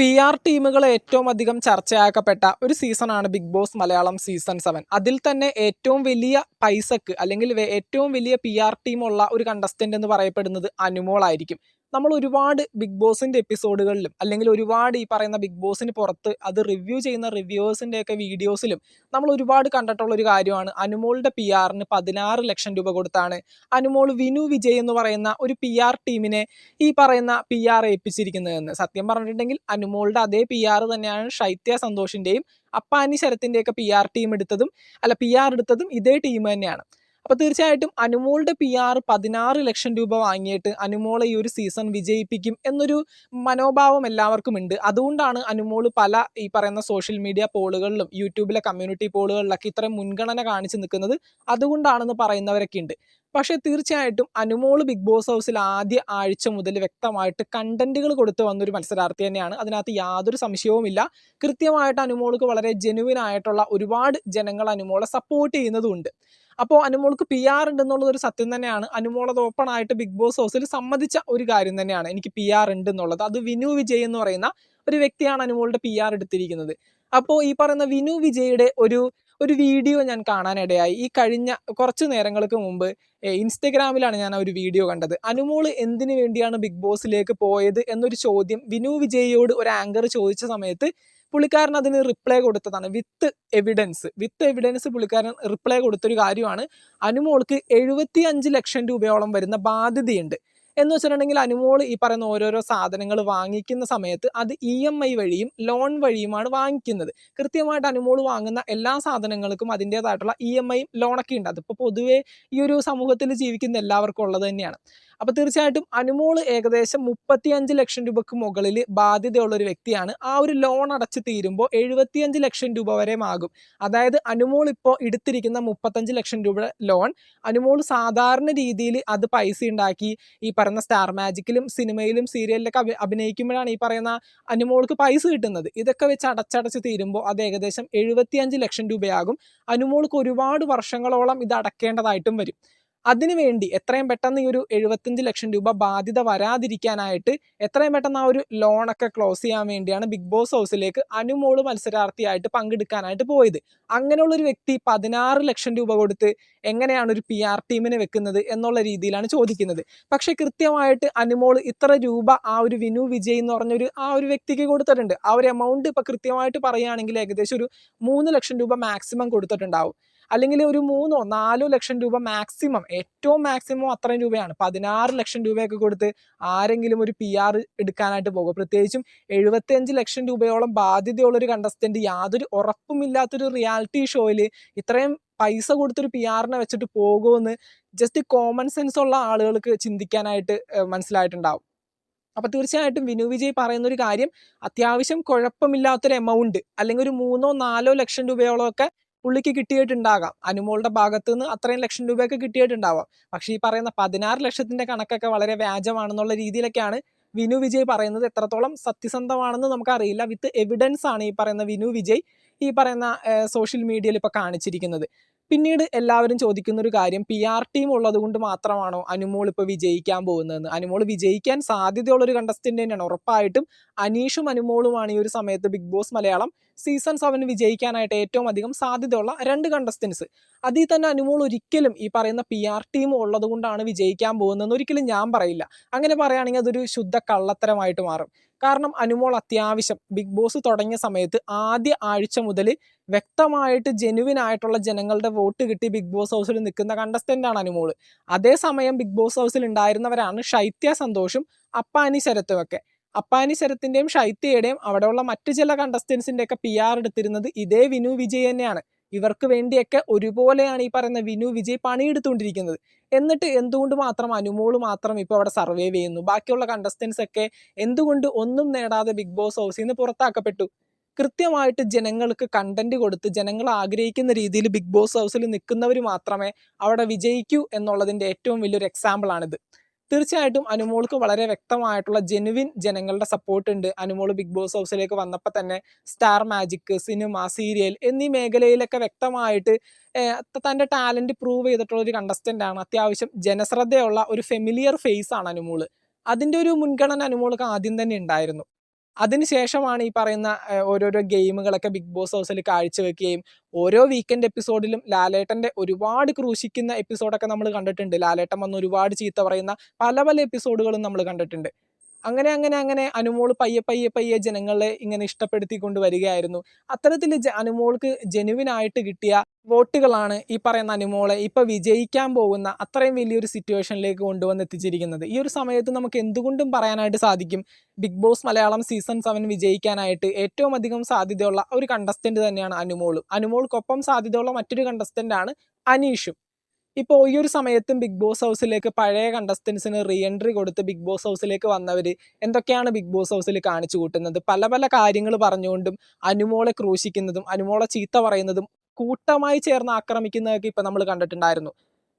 P R ടീമുകൾ ഏറ്റവും അധികം ചർച്ചയാക്കപ്പെട്ട ഒരു സീസണാണ് big boss Malayalam season seven. അതിൽ തന്നെ ഏറ്റവും വലിയ പൈസക്ക് അല്ലെങ്കിൽ ഏറ്റവും വലിയ പി ആർ ടീമുള്ള ഒരു കണ്ടസ്റ്റന്റ് എന്ന് പറയപ്പെടുന്നത് അനുമോളായിരിക്കും നമ്മൾ ഒരുപാട് ബിഗ് ബോസിന്റെ എപ്പിസോഡുകളിലും അല്ലെങ്കിൽ ഒരുപാട് ഈ പറയുന്ന ബിഗ് ബോസിന് പുറത്ത് അത് റിവ്യൂ ചെയ്യുന്ന റിവ്യൂവേഴ്സിന്റെയൊക്കെ വീഡിയോസിലും നമ്മൾ ഒരുപാട് കണ്ടിട്ടുള്ള ഒരു കാര്യമാണ്. അനുമോളുടെ പി ആറിന് പതിനാറ് ലക്ഷം രൂപ കൊടുത്താണ്. അനുമോൾ വിനു വിജയ് എന്ന് പറയുന്ന ഒരു പി ആർ ടീമിനെ ഈ പറയുന്ന പി ആർ ഏൽപ്പിച്ചിരിക്കുന്നതെന്ന്. സത്യം പറഞ്ഞിട്ടുണ്ടെങ്കിൽ അനുമോളുടെ അതേ പി ആർ തന്നെയാണ് ശൈത്യ സന്തോഷിന്റെയും അപ്പാനി ശരത്തിന്റെയൊക്കെ പി ആർ ടീം എടുത്തതും അല്ല പി ആർ എടുത്തതും ഇതേ ടീം തന്നെയാണ്. അപ്പൊ തീർച്ചയായിട്ടും അനുമോളുടെ പി ആർ പതിനാറ് ലക്ഷം രൂപ വാങ്ങിയിട്ട് അനുമോളെ ഈ ഒരു സീസൺ വിജയിപ്പിക്കും എന്നൊരു മനോഭാവം എല്ലാവർക്കും ഉണ്ട്. അതുകൊണ്ടാണ് അനുമോൾ പല ഈ പറയുന്ന സോഷ്യൽ മീഡിയ പോളുകളിലും യൂട്യൂബിലെ കമ്മ്യൂണിറ്റി പോളുകളിലൊക്കെ ഇത്രയും മുൻഗണന കാണിച്ചു നിൽക്കുന്നത് അതുകൊണ്ടാണെന്ന് പറയുന്നവരൊക്കെ ഉണ്ട്. പക്ഷേ തീർച്ചയായിട്ടും അനുമോൾ ബിഗ് ബോസ് ഹൗസിൽ ആദ്യ ആഴ്ച മുതൽ വ്യക്തമായിട്ട് കണ്ടന്റുകൾ കൊടുത്തു വന്നൊരു മത്സരാർത്ഥി തന്നെയാണ്. അതിനകത്ത് യാതൊരു സംശയവുമില്ല. കൃത്യമായിട്ട് അനുമോൾക്ക് വളരെ ജെനുവിൻ ആയിട്ടുള്ള ഒരുപാട് ജനങ്ങൾ അനുമോളെ സപ്പോർട്ട് ചെയ്യുന്നതുണ്ട് അപ്പോൾ അനുമോൾക്ക് പി ആർ ഉണ്ടെന്നുള്ളത് ഒരു സത്യം തന്നെയാണ്. അനുമോളത് ഓപ്പൺ ആയിട്ട് ബിഗ് ബോസ് ഹൗസിൽ സമ്മതിച്ച ഒരു കാര്യം തന്നെയാണ്. എനിക്ക് പി ആർ ഉണ്ട് എന്നുള്ളത്. അത് വിനു വിജയ് എന്ന് പറയുന്ന ഒരു വ്യക്തിയാണ് അനുമോളുടെ പി ആർ എടുത്തിരിക്കുന്നത്. അപ്പോൾ ഈ പറയുന്ന വിനു വിജയുടെ ഒരു ഒരു വീഡിയോ ഞാൻ കാണാനിടയായി. ഈ കഴിഞ്ഞ കുറച്ച് നേരങ്ങൾക്ക് മുമ്പ് ഇൻസ്റ്റഗ്രാമിലാണ് ഞാൻ ഒരു വീഡിയോ കണ്ടത്. അനുമോൾ എന്തിനു വേണ്ടിയാണ് ബിഗ് ബോസിലേക്ക് പോയത് എന്നൊരു ചോദ്യം വിനു വിജയോട് ഒരു ആങ്കർ ചോദിച്ച സമയത്ത് പുള്ളിക്കാരൻ അതിന് റിപ്ലൈ കൊടുത്തതാണ്. വിത്ത് എവിഡൻസ് വിത്ത് എവിഡൻസ് പുള്ളിക്കാരൻ റിപ്ലൈ കൊടുത്തൊരു കാര്യമാണ്. അനുമോൾക്ക് എഴുപത്തി അഞ്ച് ലക്ഷം രൂപയോളം വരുന്ന ബാധ്യതയുണ്ട്. എന്ന് വെച്ചിട്ടുണ്ടെങ്കിൽ അനുമോൾ ഈ പറയുന്ന ഓരോരോ സാധനങ്ങൾ വാങ്ങിക്കുന്ന സമയത്ത് അത് ഇ എം ഐ വഴിയും ലോൺ വഴിയുമാണ് വാങ്ങിക്കുന്നത്. കൃത്യമായിട്ട് അനുമോൾ വാങ്ങുന്ന എല്ലാ സാധനങ്ങൾക്കും അതിന്റെതായിട്ടുള്ള ഇ എം ഐയും ലോണൊക്കെ ഉണ്ട്. അതിപ്പോൾ പൊതുവേ ഈ ഒരു സമൂഹത്തിൽ ജീവിക്കുന്ന എല്ലാവർക്കും ഉള്ളത് തന്നെയാണ്. അപ്പോൾ തീർച്ചയായിട്ടും അനുമോൾ ഏകദേശം മുപ്പത്തിയഞ്ച് ലക്ഷം രൂപക്ക് മുകളിൽ ബാധ്യതയുള്ള ഒരു വ്യക്തിയാണ്. ആ ഒരു ലോൺ അടച്ച് തീരുമ്പോൾ എഴുപത്തിയഞ്ച് ലക്ഷം രൂപ വരെ ആകും. അതായത് അനുമോൾ ഇപ്പോൾ എടുത്തിരിക്കുന്ന മുപ്പത്തഞ്ച് ലക്ഷം രൂപ ലോൺ അനുമോൾ സാധാരണ രീതിയിൽ അത് പൈസ ഉണ്ടാക്കി ഈ പറയുന്ന സ്റ്റാർ മാജിക്കിലും സിനിമയിലും സീരിയലിലൊക്കെ അഭി അഭിനയിക്കുമ്പോഴാണ് ഈ പറയുന്ന അനുമോൾക്ക് പൈസ കിട്ടുന്നത്. ഇതൊക്കെ വെച്ച് അടച്ചടച്ച് തീരുമ്പോൾ അത് ഏകദേശം എഴുപത്തിയഞ്ച് ലക്ഷം രൂപയാകും. അനുമോൾക്ക് ഒരുപാട് വർഷങ്ങളോളം ഇത് അടക്കേണ്ടതായിട്ടും വരും. അതിനുവേണ്ടി എത്രയും പെട്ടെന്ന് ഈ ഒരു എഴുപത്തഞ്ച് ലക്ഷം രൂപ ബാധ്യത വരാതിരിക്കാനായിട്ട് എത്രയും പെട്ടെന്ന് ആ ഒരു ലോണൊക്കെ ക്ലോസ് ചെയ്യാൻ വേണ്ടിയാണ് ബിഗ് ബോസ് ഹൗസിലേക്ക് അനുമോൾ മത്സരാർത്ഥിയായിട്ട് പങ്കെടുക്കാനായിട്ട് പോയത്. അങ്ങനെയുള്ളൊരു വ്യക്തി പതിനാറ് ലക്ഷം രൂപ കൊടുത്ത് എങ്ങനെയാണ് ഒരു പി ആർ ടീമിനെ വെക്കുന്നത് എന്നുള്ള രീതിയിലാണ് ചോദിക്കുന്നത്. പക്ഷേ കൃത്യമായിട്ട് അനുമോൾ ഇത്ര രൂപ ആ ഒരു വിനു വിജയ് എന്ന് പറഞ്ഞൊരു ആ ഒരു വ്യക്തിക്ക് കൊടുത്തിട്ടുണ്ട്. ആ ഒരു എമൗണ്ട് ഇപ്പൊ കൃത്യമായിട്ട് പറയുകയാണെങ്കിൽ ഏകദേശം ഒരു മൂന്ന് ലക്ഷം രൂപ മാക്സിമം കൊടുത്തിട്ടുണ്ടാവും. അല്ലെങ്കിൽ ഒരു മൂന്നോ നാലോ ലക്ഷം രൂപ മാക്സിമം ഏറ്റവും മാക്സിമം അത്രയും രൂപയാണ്. പതിനാറ് ലക്ഷം രൂപയൊക്കെ കൊടുത്ത് ആരെങ്കിലും ഒരു പി ആർ എടുക്കാനായിട്ട് പോകും. പ്രത്യേകിച്ചും എഴുപത്തിയഞ്ച് ലക്ഷം രൂപയോളം ബാധ്യതയുള്ളൊരു കണ്ടസ്റ്റന്റ് യാതൊരു ഉറപ്പുമില്ലാത്തൊരു റിയാലിറ്റി ഷോയിൽ ഇത്രയും പൈസ കൊടുത്തൊരു പി ആറിനെ വെച്ചിട്ട് പോകുമെന്ന് ജസ്റ്റ് കോമൺ സെൻസ് ഉള്ള ആളുകൾക്ക് ചിന്തിക്കാനായിട്ട് മനസ്സിലായിട്ടുണ്ടാവും. അപ്പൊ തീർച്ചയായിട്ടും വിനു വിജയ് പറയുന്ന ഒരു കാര്യം അത്യാവശ്യം കുഴപ്പമില്ലാത്തൊരു എമൗണ്ട് അല്ലെങ്കിൽ ഒരു മൂന്നോ നാലോ ലക്ഷം രൂപയോളം ഒക്കെ പുള്ളിക്ക് കിട്ടിയിട്ടുണ്ടാകാം. അനുമോളുടെ ഭാഗത്ത് നിന്ന് അത്രയും ലക്ഷം രൂപയൊക്കെ കിട്ടിയിട്ടുണ്ടാവാം. പക്ഷേ ഈ പറയുന്ന പതിനാറ് ലക്ഷത്തിന്റെ കണക്കൊക്കെ വളരെ വ്യാജമാണെന്നുള്ള രീതിയിലൊക്കെയാണ് വിനു വിജയ് പറയുന്നത്. എത്രത്തോളം സത്യസന്ധമാണെന്ന് നമുക്കറിയില്ല. വിത്ത് എവിഡൻസ് ആണ് ഈ പറയുന്ന വിനു വിജയ് ഈ പറയുന്ന സോഷ്യൽ മീഡിയയിൽ ഇപ്പോൾ കാണിച്ചിരിക്കുന്നത്. പിന്നീട് എല്ലാവരും ചോദിക്കുന്ന ഒരു കാര്യം പി ആർ ടീം ഉള്ളത് കൊണ്ട് മാത്രമാണോ അനുമോൾ ഇപ്പോൾ വിജയിക്കാൻ പോകുന്നതെന്ന്? അനുമോൾ വിജയിക്കാൻ സാധ്യതയുള്ള ഒരു കണ്ടസ്റ്റന്റ് തന്നെയാണ്. ഉറപ്പായിട്ടും അനീഷും അനുമോളുമാണ് ഈ ഒരു സമയത്ത് big boss Malayalam season seven വിജയിക്കാനായിട്ട് ഏറ്റവും അധികം സാധ്യതയുള്ള രണ്ട് കണ്ടസ്റ്റൻസ് അതിൽ തന്നെ അനുമോൾ ഒരിക്കലും ഈ പറയുന്ന പി ആർ ടീം ഉള്ളത് കൊണ്ടാണ് വിജയിക്കാൻ പോകുന്നതെന്ന് ഒരിക്കലും ഞാൻ പറയില്ല. അങ്ങനെ പറയുകയാണെങ്കിൽ അതൊരു ശുദ്ധ കള്ളത്തരമായിട്ട് മാറും. കാരണം അനുമോൾ അത്യാവശ്യം. ബിഗ് ബോസ് തുടങ്ങിയ സമയത്ത് ആദ്യ ആഴ്ച മുതൽ വ്യക്തമായിട്ട് ജെനുവിൻ ആയിട്ടുള്ള ജനങ്ങളുടെ വോട്ട് കിട്ടി ബിഗ് ബോസ് ഹൗസിൽ നിൽക്കുന്ന കണ്ടസ്റ്റന്റാണ് അനുമോൾ അതേസമയം ബിഗ് ബോസ് ഹൗസിൽ ഉണ്ടായിരുന്നവരാണ് ശൈത്യ സന്തോഷും അപ്പാനി ശരത്തുമൊക്കെ അപ്പാനി ശരത്തിന്റെയും ശൈത്യയുടെയും അവിടെയുള്ള മറ്റു ചില കണ്ടസ്റ്റൻസിന്റെയൊക്കെ പി ആർ എടുത്തിരുന്നത് ഇതേ വിനു വിജയ് തന്നെയാണ്. ഇവർക്ക് വേണ്ടിയൊക്കെ ഒരുപോലെയാണ് ഈ പറയുന്ന വിനു വിജയ് പണിയെടുത്തുകൊണ്ടിരിക്കുന്നത്. എന്നിട്ട് എന്തുകൊണ്ട് മാത്രം അനുമോൾ മാത്രം ഇപ്പോൾ അവിടെ സർവൈവ് ചെയ്യുന്നു? ബാക്കിയുള്ള കണ്ടസ്റ്റൻസ് ഒക്കെ എന്തുകൊണ്ട് ഒന്നും നേടാതെ ബിഗ് ബോസ് ഹൗസിൽ നിന്ന് പുറത്താക്കപ്പെട്ടു? കൃത്യമായിട്ട് ജനങ്ങൾക്ക് കണ്ടന്റ് കൊടുത്ത് ജനങ്ങൾ ആഗ്രഹിക്കുന്ന രീതിയിൽ ബിഗ് ബോസ് ഹൗസിൽ നിൽക്കുന്നവർ മാത്രമേ അവിടെ വിജയിക്കൂ എന്നുള്ളതിന്റെ ഏറ്റവും വലിയൊരു എക്സാമ്പിൾ ആണിത്. തീർച്ചയായിട്ടും അനുമോൾക്ക് വളരെ വ്യക്തമായിട്ടുള്ള ജെനുവിൻ ജനങ്ങളുടെ സപ്പോർട്ട് ഉണ്ട്. അനുമോൾ ബിഗ് ബോസ് ഹൗസിലേക്ക് വന്നപ്പോൾ തന്നെ സ്റ്റാർ മാജിക് സിനിമ സീരിയൽ എന്നീ മേഖലയിലൊക്കെ വ്യക്തമായിട്ട് തന്റെ ടാലന്റ് പ്രൂവ് ചെയ്തിട്ടുള്ള ഒരു കണ്ടസ്റ്റന്റ് ആണ്. അത്യാവശ്യം ജനശ്രദ്ധയുള്ള ഒരു ഫെമിലിയർ ഫേസ് ആണ് അനുമോൾ അതിന്റെ ഒരു മുൻഗണന അനുമോൾക്ക് ആദ്യം തന്നെ ഉണ്ടായിരുന്നു. അതിനുശേഷമാണ് ഈ പറയുന്ന ഓരോരോ ഗെയിമുകളൊക്കെ ബിഗ് ബോസ് ഹൗസിൽ കാഴ്ചവെക്കുകയും ഓരോ വീക്കെൻഡ് എപ്പിസോഡിലും ലാലേട്ടന്റെ ഒരുപാട് ക്രൂശിക്കുന്ന എപ്പിസോഡൊക്കെ നമ്മൾ കണ്ടിട്ടുണ്ട്. ലാലേട്ടൻ വന്ന് ഒരുപാട് ചീത്ത പറയുന്ന പല പല എപ്പിസോഡുകളും നമ്മൾ കണ്ടിട്ടുണ്ട്. അങ്ങനെ അങ്ങനെ അങ്ങനെ അനുമോൾ പയ്യെ പയ്യെ പയ്യെ ജനങ്ങളെ ഇങ്ങനെ ഇഷ്ടപ്പെടുത്തിക്കൊണ്ട് വരികയായിരുന്നു. അത്തരത്തിൽ അനുമോൾക്ക് ജെനുവിനായിട്ട് കിട്ടിയ വോട്ടുകളാണ് ഈ പറയുന്ന അനുമോളെ ഇപ്പൊ വിജയിക്കാൻ പോകുന്ന അത്രയും വലിയൊരു സിറ്റുവേഷനിലേക്ക് കൊണ്ടുവന്ന് എത്തിച്ചിരിക്കുന്നത്. ഈ ഒരു സമയത്ത് നമുക്ക് എന്തുകൊണ്ടും പറയാനായിട്ട് സാധിക്കും? Big boss Malayalam season seven വിജയിക്കാനായിട്ട് ഏറ്റവും അധികം സാധ്യതയുള്ള ഒരു കണ്ടസ്റ്റന്റ് തന്നെയാണ് അനുമോളും. അനുമോൾക്കൊപ്പം സാധ്യതയുള്ള മറ്റൊരു കണ്ടസ്റ്റന്റ് ആണ് അനീഷും. ഇപ്പോൾ ഈ ഒരു സമയത്തും ബിഗ് ബോസ് ഹൗസിലേക്ക് പഴയ കണ്ടസ്റ്റൻസിന് റീ എൻട്രി കൊടുത്ത് ബിഗ് ബോസ് ഹൗസിലേക്ക് വന്നവർ എന്തൊക്കെയാണ് ബിഗ് ബോസ് ഹൗസിൽ കാണിച്ചു കൂട്ടുന്നത്? പല പല കാര്യങ്ങൾ പറഞ്ഞുകൊണ്ടും അനുമോളെ ക്രൂശിക്കുന്നതും അനുമോളെ ചീത്ത പറയുന്നതും കൂട്ടമായി ചേർന്ന് ആക്രമിക്കുന്നതൊക്കെ ഇപ്പം നമ്മൾ കണ്ടിട്ടുണ്ടായിരുന്നു.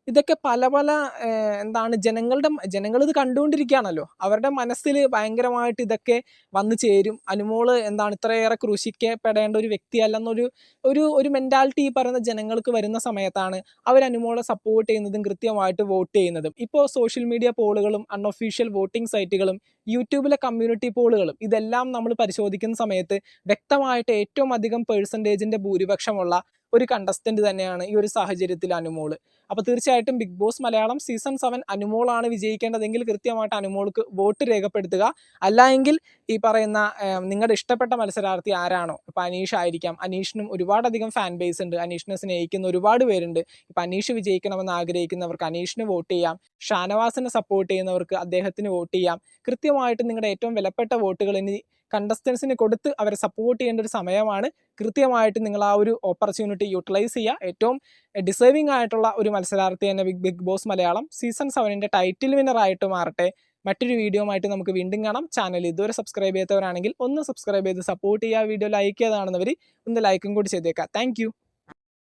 ഇതൊക്കെ പല പല എന്താണ് ജനങ്ങളുടെ ജനങ്ങൾ ഇത് കണ്ടുകൊണ്ടിരിക്കുകയാണല്ലോ. അവരുടെ മനസ്സിൽ ഭയങ്കരമായിട്ട് ഇതൊക്കെ വന്നു ചേരും. അനുമോൾ എന്താണ് ഇത്രയേറെ ക്രൂശിക്കപ്പെടേണ്ട ഒരു വ്യക്തിയല്ലെന്നൊരു ഒരു ഒരു മെന്റാലിറ്റി ഈ പറയുന്ന ജനങ്ങൾക്ക് വരുന്ന സമയത്താണ് അവർ അനുമോളെ സപ്പോർട്ട് ചെയ്യുന്നതും കൃത്യമായിട്ട് വോട്ട് ചെയ്യുന്നതും. ഇപ്പോൾ സോഷ്യൽ മീഡിയ പോളുകളും അൺഒഫീഷ്യൽ വോട്ടിംഗ് സൈറ്റുകളും യൂട്യൂബിലെ കമ്മ്യൂണിറ്റി പോളുകളും ഇതെല്ലാം നമ്മൾ പരിശോധിക്കുന്ന സമയത്ത് വ്യക്തമായിട്ട് ഏറ്റവും അധികം പേഴ്സന്റേജിന്റെ ഭൂരിപക്ഷമുള്ള ഒരു കണ്ടസ്റ്റന്റ് തന്നെയാണ് ഈ ഒരു സാഹചര്യത്തിൽ അനുമോൾ. അപ്പോൾ തീർച്ചയായിട്ടും big boss Malayalam season seven അനുമോളാണ് വിജയിക്കേണ്ടതെങ്കിൽ കൃത്യമായിട്ട് അനുമോൾക്ക് വോട്ട് രേഖപ്പെടുത്തുക. അല്ല എങ്കിൽ ഈ പറയുന്ന നിങ്ങളുടെ ഇഷ്ടപ്പെട്ട മത്സരാർത്ഥി ആരാണോ? ഇപ്പോൾ അനീഷ് ആയിരിക്കാം. അനീഷിനും ഒരുപാടധികം ഫാൻ ബേസ് ഉണ്ട്. അനീഷിനെ സ്നേഹിക്കുന്ന ഒരുപാട് പേരുണ്ട്. ഇപ്പോൾ അനീഷ് വിജയിക്കണമെന്ന് ആഗ്രഹിക്കുന്നവർക്ക് അനീഷിന് വോട്ട് ചെയ്യാം. ഷാനവാസിനെ സപ്പോർട്ട് ചെയ്യുന്നവർക്ക് അദ്ദേഹത്തിന് വോട്ട് ചെയ്യാം. കൃത്യമായിട്ട് നിങ്ങളുടെ ഏറ്റവും വിലപ്പെട്ട വോട്ടുകൾ ഇനി കണ്ടസ്റ്റൻസിന് കൊടുത്ത് അവരെ സപ്പോർട്ട് ചെയ്യേണ്ട ഒരു സമയമാണ്. കൃത്യമായിട്ട് നിങ്ങൾ ആ ഒരു ഓപ്പർച്യൂണിറ്റി യൂട്ടിലൈസ് ചെയ്യുക. ഏറ്റവും ഡിസേർവിംഗ് ആയിട്ടുള്ള ഒരു മത്സരാർത്ഥി തന്നെ big big boss Malayalam season സെവനിന്റെ title വിന്നറായിട്ട് മാറട്ടെ. മറ്റൊരു വീഡിയോ ആയിട്ട് നമുക്ക് വീണ്ടും കാണാം. ചാനൽ ഇതുവരെ സബ്സ്ക്രൈബ് ചെയ്യാത്തവരാണെങ്കിൽ ഒന്ന് സബ്സ്ക്രൈബ് ചെയ്ത് സപ്പോർട്ട് ചെയ്യുക. വീഡിയോ ലൈക്ക് ചെയ്താണെന്നവർ ഒന്ന് ലൈക്കും കൂടി ചെയ്തേക്കാം താങ്ക്